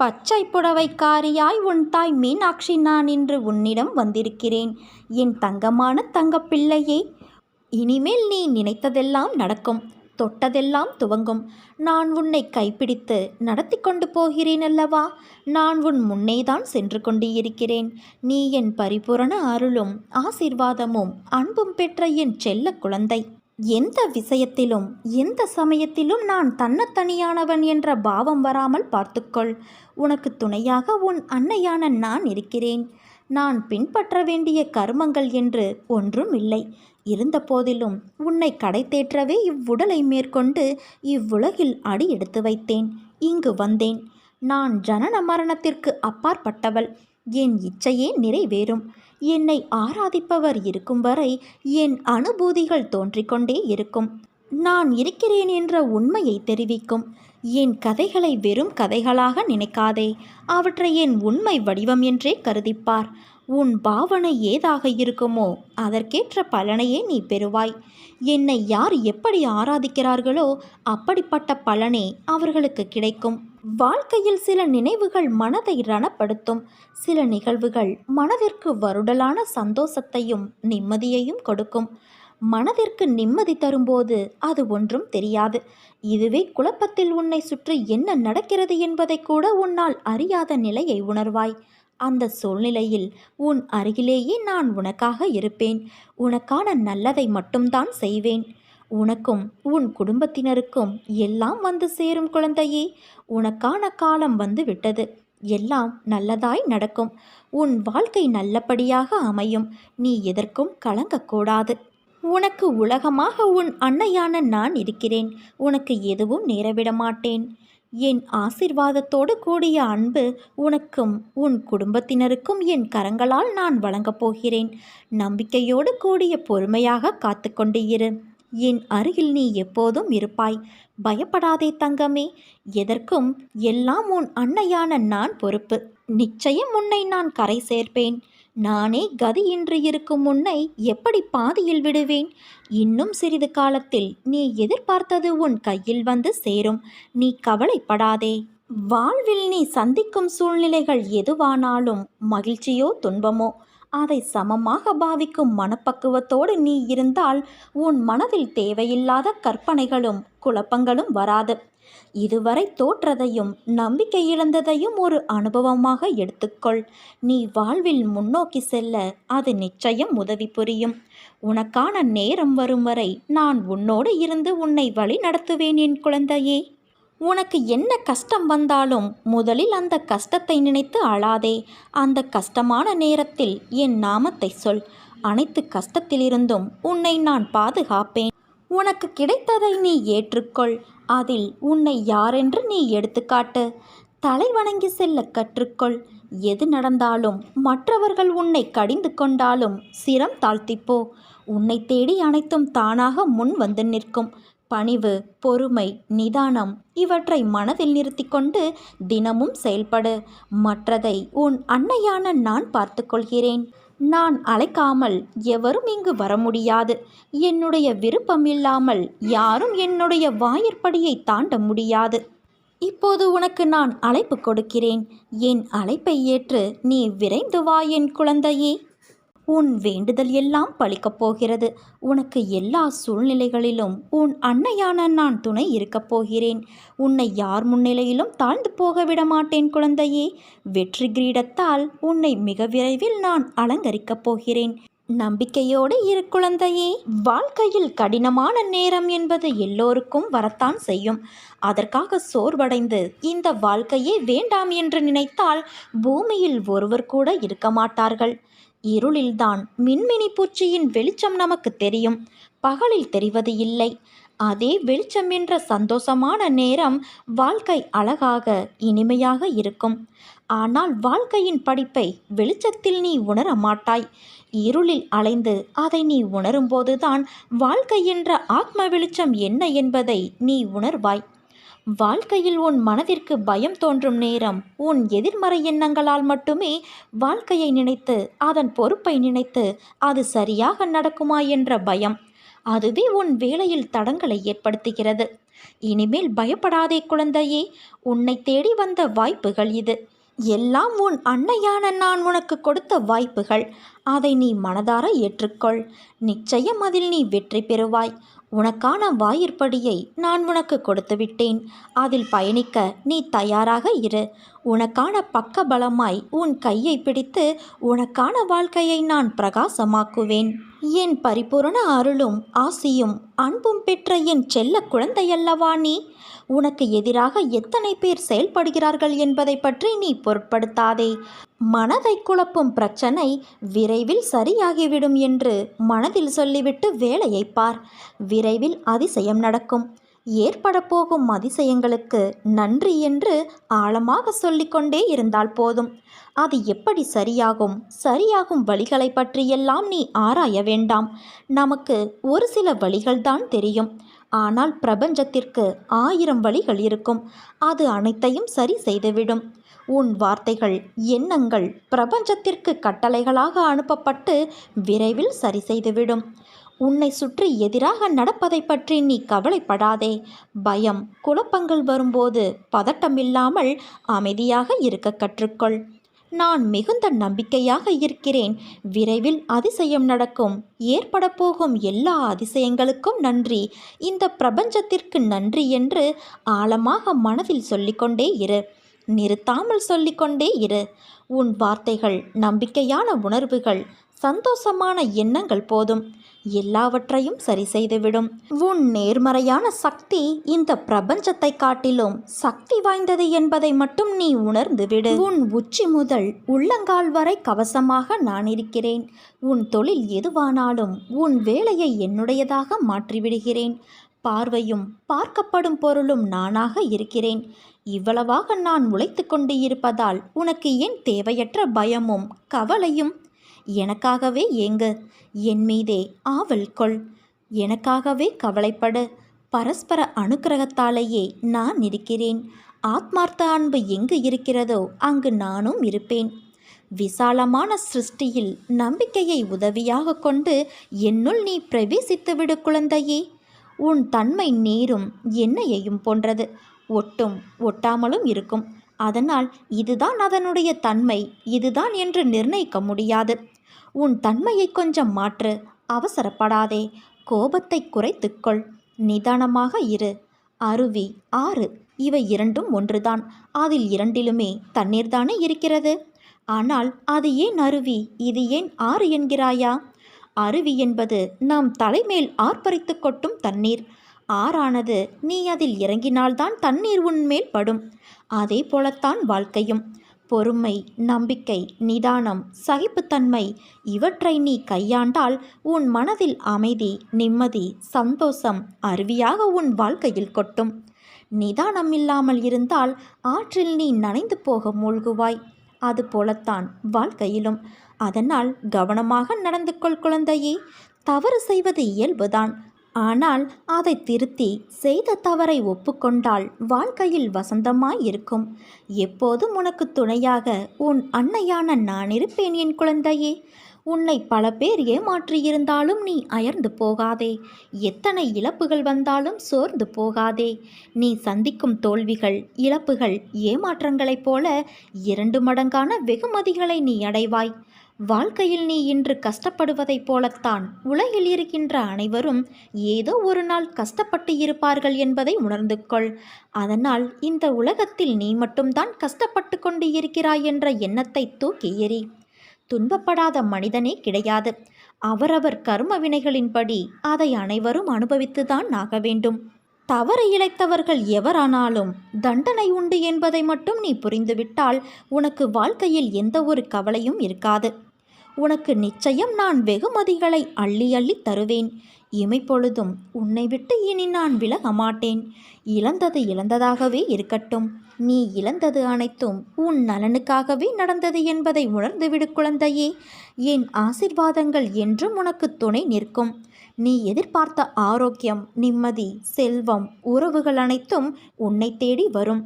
பச்சை புடவைக்காரியாய் உன் தாய் மீனாட்சி நான் இன்று உன்னிடம் வந்திருக்கிறேன். என் தங்கமான தங்கப்பிள்ளையே இனிமேல் நீ நினைத்ததெல்லாம் நடக்கும் தொட்டதெல்லாம் துவங்கும். நான் உன்னை கைப்பிடித்து நடத்தி கொண்டு போகிறேன் அல்லவா? நான் உன் முன்னேதான் சென்று கொண்டு இருக்கிறேன் நீ என் பரிபூரண அருளும் ஆசீர்வாதமும் அன்பும் பெற்ற என் செல்ல குழந்தை. எந்த விஷயத்திலும் எந்த சமயத்திலும் நான் தன்னத்தனியானவன் என்ற பாவம் வராமல் பார்த்துக்கொள். உனக்கு துணையாக உன் அன்னையான நான் இருக்கிறேன். நான் பின்பற்ற வேண்டிய கர்மங்கள் என்று ஒன்றும் இல்லை. இருந்தபோதிலும் உன்னை கடை தேற்றவே இவ்வுடலை மேற்கொண்டு இவ்வுலகில் அடி எடுத்து வைத்தேன். இங்கு வந்தேன். நான் ஜனன மரணத்திற்கு அப்பாற்பட்டவள். என் இச்சையே நிறைவேறும். என்னை ஆராதிப்பவர் இருக்கும் வரை என் அனுபூதிகள் தோன்றிக்கொண்டே இருக்கும். நான் இருக்கிறேன் என்ற உண்மையை தெரிவிக்கும். என் கதைகளை வெறும் கதைகளாக நினைக்காதே. அவற்றை என் உண்மை வடிவம் என்றே கருதிப்பார். உன் பாவனை ஏதாக இருக்குமோ அதற்கேற்ற பலனையே நீ பெறுவாய். என்னை யார் எப்படி ஆராதிக்கிறார்களோ அப்படிப்பட்ட பலனே அவர்களுக்கு கிடைக்கும். வாழ்க்கையில் சில நினைவுகள் மனதை ரணப்படுத்தும். சில நிகழ்வுகள் மனதிற்கு வருடலான சந்தோஷத்தையும் நிம்மதியையும் கொடுக்கும். மனதிற்கு நிம்மதி தரும்போது அது ஒன்றும் தெரியாது. இதுவே குழப்பத்தில் உன்னை சுற்றி என்ன நடக்கிறது என்பதை கூட உன்னால் அறியாத நிலையை உணர்வாய். அந்த சூழ்நிலையில் உன் அருகிலேயே நான் உனக்காக இருப்பேன். உனக்கான நல்லதை மட்டும்தான் செய்வேன். உனக்கும் உன் குடும்பத்தினருக்கும் எல்லாம் வந்து சேரும் குழந்தையே. உனக்கான காலம் வந்து விட்டது. எல்லாம் நல்லதாய் நடக்கும். உன் வாழ்க்கை நல்லபடியாக அமையும். நீ எதற்கும் கலங்கக்கூடாது. உனக்கு உலகமாக உன் அன்னையான நான் இருக்கிறேன். உனக்கு எதுவும் நேரவிட மாட்டேன். என் ஆசிர்வாதத்தோடு கூடிய அன்பு உனக்கும் உன் குடும்பத்தினருக்கும் என் கரங்களால் நான் வழங்கப் போகிறேன். நம்பிக்கையோடு கூடிய பொறுமையாக காத்து கொண்டு இரு. என் அருகில் நீ எப்போதும் இருப்பாய். பயப்படாதே தங்கமே எதற்கும் எல்லாம் உன் அன்னையான நான் பொறுப்பு. நிச்சயம் உன்னை நான் கரை சேர்ப்பேன். நானே கதியின்றி இருக்கும் உன்னை எப்படி பாதியில் விடுவேன்? இன்னும் சிறிது காலத்தில் நீ எதிர்பார்த்தது உன் கையில் வந்து சேரும். நீ கவலைப்படாதே. வாழ்வில் நீ சந்திக்கும் சூழ்நிலைகள் எதுவானாலும் மகிழ்ச்சியோ துன்பமோ அதை சமமாக பாவிக்கும் மனப்பக்குவத்தோடு நீ இருந்தால் உன் மனதில் தேவையில்லாத கற்பனைகளும் குழப்பங்களும் வராது. இதுவரை தோற்றதையும் நம்பிக்கை இழந்ததையும் ஒரு அனுபவமாக எடுத்துக்கொள். நீ வாழ்வில் முன்னோக்கி செல்ல அது நிச்சயம் உதவி புரியும். உனக்கான நேரம் வரும் வரை நான் உன்னோடு இருந்து உன்னை வழி நடத்துவேன் என் குழந்தையே. உனக்கு என்ன கஷ்டம் வந்தாலும் முதலில் அந்த கஷ்டத்தை நினைத்து அழாதே. அந்த கஷ்டமான நேரத்தில் என் நாமத்தை சொல். அனைத்து கஷ்டத்திலிருந்தும் உன்னை நான் பாதுகாப்பேன். உனக்கு கிடைத்ததை நீ ஏற்றுக்கொள். அதில் உன்னை யாரென்று நீ எடுத்துக்காட்டு. தலை வணங்கி செல்ல கற்றுக்கொள். எது நடந்தாலும் மற்றவர்கள் உன்னை கடிந்து கொண்டாலும் சிரம் தாழ்த்திப்போ. உன்னை தேடி அனைத்தும் தானாக முன் வந்து நிற்கும். பணிவு பொறுமை நிதானம் இவற்றை மனதில் நிறுத்தி கொண்டு தினமும் செயல்படு. மற்றதை உன் அன்னையான நான் பார்த்துக்கொள்கிறேன் நான் அழைக்காமல் எவரும் இங்கு வர முடியாது. என்னுடைய விருப்பம் இல்லாமல் யாரும் என்னுடைய வாயிற்படியை தாண்ட முடியாது. இப்போது உனக்கு நான் அழைப்பு கொடுக்கிறேன். என் அழைப்பை ஏற்று நீ விரைந்து வா என் குழந்தையே. உன் வேண்டுதல் எல்லாம் பழிக்கப் போகிறது. உனக்கு எல்லா சூழ்நிலைகளிலும் உன் அன்னையான நான் துணை இருக்கப் போகிறேன். உன்னை யார் முன்னிலையிலும் தாழ்ந்து போக விட மாட்டேன் குழந்தையே. வெற்றி கிரீடத்தால் உன்னை மிக விரைவில் நான் அலங்கரிக்கப் போகிறேன். நம்பிக்கையோடு இரு குழந்தையே. வாழ்க்கையில் கடினமான நேரம் என்பது எல்லோருக்கும் வரத்தான் செய்யும். அதற்காக சோர்வடைந்து இந்த வாழ்க்கையே வேண்டாம் என்று நினைத்தால் பூமியில் ஒருவர் கூட இருக்க மாட்டார்கள். இருளில்தான் மின்மினி பூச்சியின் வெளிச்சம் நமக்கு தெரியும். பகலில் தெரிவது இல்லை. அதே வெளிச்சம் என்ற சந்தோஷமான நேரம் வாழ்க்கை அழகாக இனிமையாக இருக்கும். ஆனால் வாழ்க்கையின் படிப்பை வெளிச்சத்தில் நீ உணர மாட்டாய். இருளில் அலைந்து அதை நீ உணரும்போதுதான் வாழ்க்கை என்ற ஆத்ம வெளிச்சம் என்ன என்பதை நீ உணர்வாய். வாழ்க்கையில் உன் மனதிற்கு பயம் தோன்றும் நேரம் உன் எதிர்மறை எண்ணங்களால் மட்டுமே வாழ்க்கையை நினைத்து அதன் பொறுப்பை நினைத்து அது சரியாக நடக்குமா என்ற பயம் அதுவே உன் வேலையில் தடங்களை ஏற்படுத்துகிறது. இனிமேல் பயப்படாதே குழந்தையே உன்னை தேடி வந்த வாய்ப்புகள் இது. எல்லாம் உன் அன்னையான நான் உனக்கு கொடுத்த வாய்ப்புகள். அதை நீ மனதார ஏற்றுக்கொள். நிச்சயம் அதில் நீ வெற்றி பெறுவாய். உனக்கான வாயிற்படியை நான் உனக்கு கொடுத்து விட்டேன் அதில் பயணிக்க நீ தயாராக இரு. உனக்கான பக்க பலமாய் உன் கையை பிடித்து உனக்கான வாழ்க்கையை நான் பிரகாசமாக்குவேன். என் பரிபூரண அருளும் ஆசியும் அன்பும் பெற்ற என் செல்ல குழந்தையல்லவா நீ? உனக்கு எதிராக எத்தனை பேர் செயல்படுகிறார்கள் என்பதை பற்றி நீ பொருட்படுத்தாதே. மனதை குழப்பும் பிரச்சனை விரைவில் சரியாகிவிடும் என்று மனதில் சொல்லிவிட்டு வேலையை பார். விரைவில் அதிசயம் நடக்கும். ஏற்படப்போகும் அதிசயங்களுக்கு நன்றி என்று ஆழமாக சொல்லிக்கொண்டே இருந்தால் போதும். அது எப்படி சரியாகும்? சரியாகும் வழிகளை பற்றியெல்லாம் நீ ஆராய வேண்டாம். நமக்கு ஒரு சில வழிகள்தான் தெரியும். ஆனால் பிரபஞ்சத்திற்கு ஆயிரம் வழிகள் இருக்கும். அது அனைத்தையும் சரி செய்துவிடும். உன் வார்த்தைகள் எண்ணங்கள் பிரபஞ்சத்திற்கு கட்டளைகளாக அனுப்பப்பட்டு விரைவில் சரி செய்துவிடும். உன்னை சுற்றி எதிராக நடப்பதை பற்றி நீ கவலைப்படாதே. பயம் குழப்பங்கள் வரும்போது பதட்டமில்லாமல் அமைதியாக இருக்க கற்றுக்கொள். நான் மிகுந்த நம்பிக்கையாக இருக்கிறேன். விரைவில் அதிசயம் நடக்கும். ஏற்பட போகும் எல்லா அதிசயங்களுக்கும் நன்றி. இந்த பிரபஞ்சத்திற்கு நன்றி என்று ஆழமாக மனதில் சொல்லிக்கொண்டே இரு. நிறுத்தாமல் சொல்லிக்கொண்டே இரு. உன் வார்த்தைகள் நம்பிக்கையான உணர்வுகள் சந்தோஷமான எண்ணங்கள் போதும். எல்லாவற்றையும் சரி செய்துவிடும். உன் நேர்மறையான சக்தி இந்த பிரபஞ்சத்தை காட்டிலும் சக்தி வாய்ந்தது என்பதை மட்டும் நீ உணர்ந்து விடு உன் உச்சி முதல் உள்ளங்கால் வரை கவசமாக நான் இருக்கிறேன். உன் தொழில் எதுவானாலும் உன் வேலையை என்னுடையதாக மாற்றிவிடுகிறேன். பார்வையும் பார்க்கப்படும் பொருளும் நானாக இருக்கிறேன். இவ்வளவாக நான் உழைத்து கொண்டு இருப்பதால் உனக்கு ஏன் தேவையற்ற பயமும் கவலையும் எனக்காகவே ஏங்கு. என் மீதே ஆவல் கொள். எனக்காகவே கவலைப்படு. பரஸ்பர அனுக்கிரகத்தாலேயே நான் இருக்கிறேன். ஆத்மார்த்த அன்பு எங்கு இருக்கிறதோ அங்கு நானும் இருப்பேன். விசாலமான சிருஷ்டியில் நம்பிக்கையை உதவியாக கொண்டு என்னுள் நீ பிரவேசித்து விடு குழந்தையே. உன் தன்மை நீரும் எண்ணெயையும் போன்றது. ஒட்டும் ஒட்டாமலும் இருக்கும். அதனால் இதுதான் அதனுடைய தன்மை. இதுதான் என்று நிர்ணயிக்க முடியாது. உன் தன்மையை கொஞ்சம் மாற்று அவசரப்படாதே. கோபத்தை குறைத்துக்கொள். நிதானமாக இரு. அருவி ஆறு. இவை இரண்டும் ஒன்றுதான். அதில் இரண்டிலுமே தண்ணீர் தானே இருக்கிறது? ஆனால் அது ஏன் அருவி? இது ஏன் ஆறு என்கிறாயா? அருவி என்பது நாம் தலைமேல் ஆர்ப்பரித்து கொட்டும் தண்ணீர். ஆறானது நீ அதில் இறங்கினால்தான் தண்ணீர் உன்மேல் படும். அதே போலத்தான் வாழ்க்கையும். பொறுமை நம்பிக்கை நிதானம் சகிப்புத்தன்மை இவற்றை நீ கையாண்டால் உன் மனதில் அமைதி நிம்மதி சந்தோஷம் அருவியாக உன் வாழ்க்கையில் கொட்டும். நிதானம் இல்லாமல் இருந்தால் ஆற்றில் நீ நனைந்து போக மூழ்குவாய். அது போலத்தான் வாழ்க்கையிலும். அதனால் கவனமாக நடந்து கொள் குழந்தையே. தவறு செய்வது இயல்புதான். ஆனால் அதை திருத்தி செய்த தவறை ஒப்புக்கொண்டால் வாழ்க்கையில் வசந்தமாய் இருக்கும் எப்போதும் உனக்கு துணையாக உன் அன்னையான நான் இருப்பேன் என் குழந்தையே. உன்னை பல பேர் ஏமாற்றியிருந்தாலும் நீ அயர்ந்து போகாதே. எத்தனை இழப்புகள் வந்தாலும் சோர்ந்து போகாதே. நீ சந்திக்கும் தோல்விகள் இழப்புகள் ஏமாற்றங்களைப் போல இரண்டு மடங்கான வெகுமதிகளை நீ அடைவாய். வாழ்க்கையில் நீ இன்று கஷ்டப்படுவதைப் போலத்தான் உலகில் இருக்கின்ற அனைவரும் ஏதோ ஒரு நாள் கஷ்டப்பட்டு இருப்பார்கள் என்பதை உணர்ந்து கொள். அதனால் இந்த உலகத்தில் நீ மட்டும்தான் கஷ்டப்பட்டு கொண்டு இருக்கிறாய் என்ற எண்ணத்தை தூக்கி எறி. துன்பப்படாத மனிதனே கிடையாது. அவரவர் கர்ம வினைகளின்படி அதை அனைவரும் அனுபவித்துதான் ஆக வேண்டும். தவறு இழைத்தவர்கள் எவரானாலும் தண்டனை உண்டு என்பதை மட்டும் நீ புரிந்துவிட்டால் உனக்கு வாழ்க்கையில் எந்த ஒரு கவலையும் இருக்காது. உனக்கு நிச்சயம் நான் வெகுமதிகளை அள்ளி அள்ளி தருவேன். இமைப்பொழுதும் உன்னை விட்டு இனி நான் விலக மாட்டேன் இழந்தது இழந்ததாகவே இருக்கட்டும். நீ இழந்தது அனைத்தும் உன் நலனுக்காகவே நடந்தது என்பதை உணர்ந்துவிடு குழந்தையே. என் ஆசிர்வாதங்கள் என்றும் உனக்கு துணை நிற்கும். நீ எதிர்பார்த்த ஆரோக்கியம் நிம்மதி செல்வம் உறவுகள் அனைத்தும் உன்னை தேடி வரும்.